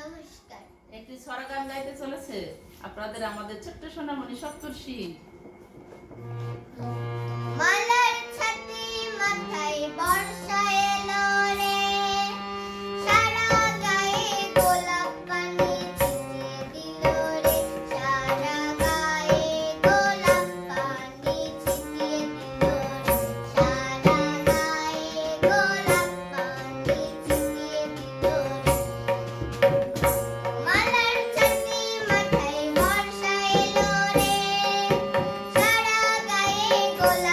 নমস্কার। একটি সরকার গাইতে চলেছে। আপনাদের আমাদের ছোট্ট সোনামণি সপ্তর্ষি। Hola.